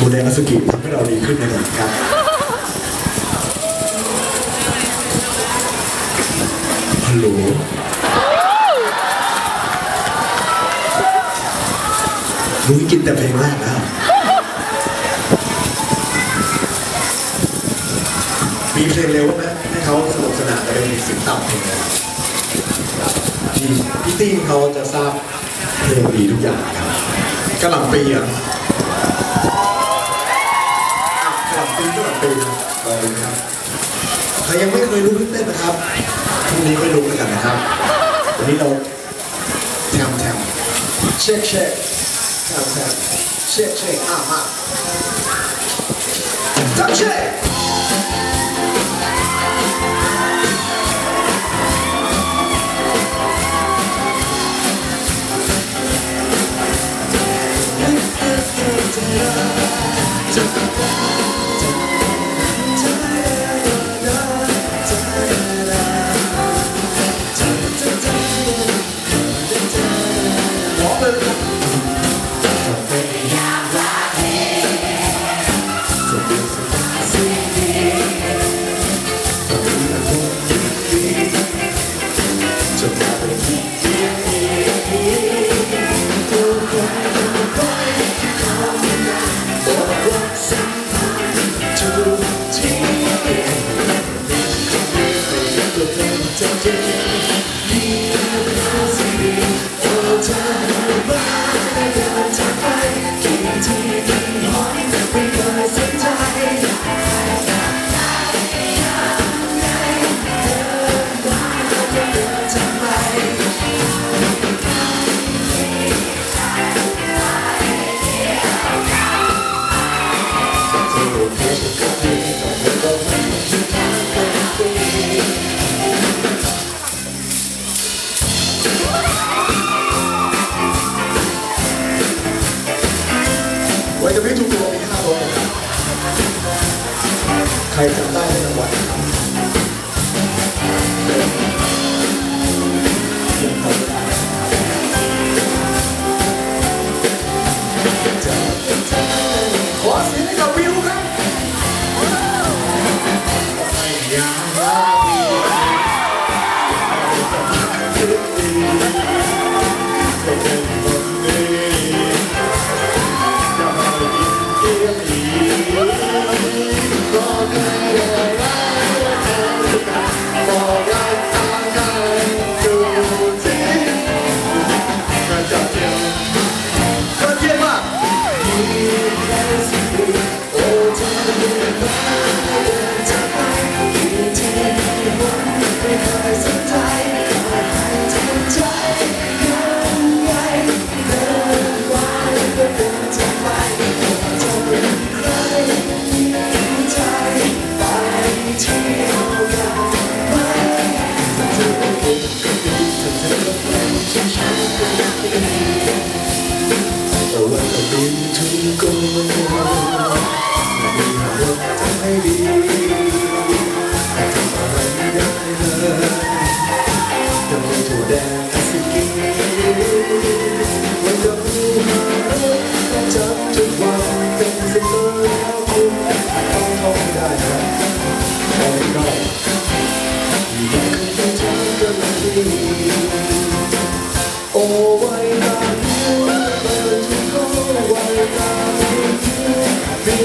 โทเดนัสกิทำให้เราดีขึ้นในหนึ่งครับฮัลโหลนุ้ยกินแต่เพลงแรกแล้วมีเพลงเร็วไหมให้เขาสนุกสนานจะเป็นเสียงต่ำเพลงเลยพี่พี่ติ้งเขาจะทราบเพลงดีทุกอย่างครับกระหล่ำปีอะ อะกระหล่ำปีกระหล่ำปีลองครับใครยังไม่เคยรู้เรื่องเต้นนะครับพรุ่งนี้ไปรู้กันนะครับวันนี้เราแทมแทมเช็คเช็คแทมแทมเช็คเช็คอะมาจับเช็ค Time. ไว้จะไม่ถูกตัวมีห้าร้อยนใครจำได้ในจังหวัดนะครับยังพอได้ขอเสียงให้กับวิ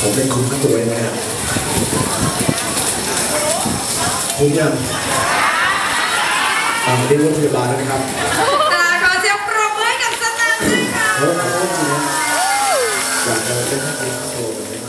ผมเป็นคุณทั้งตัวเองนะฮะผมยังอ่าเรียกรถพยาบาลแล้วนะครับอ่าขอเสียงปรบมือให้กับสนามด้วยค่ะเพราะว่าจริงๆนะอยากจะเป็นนักเรียนโทรแบบนี้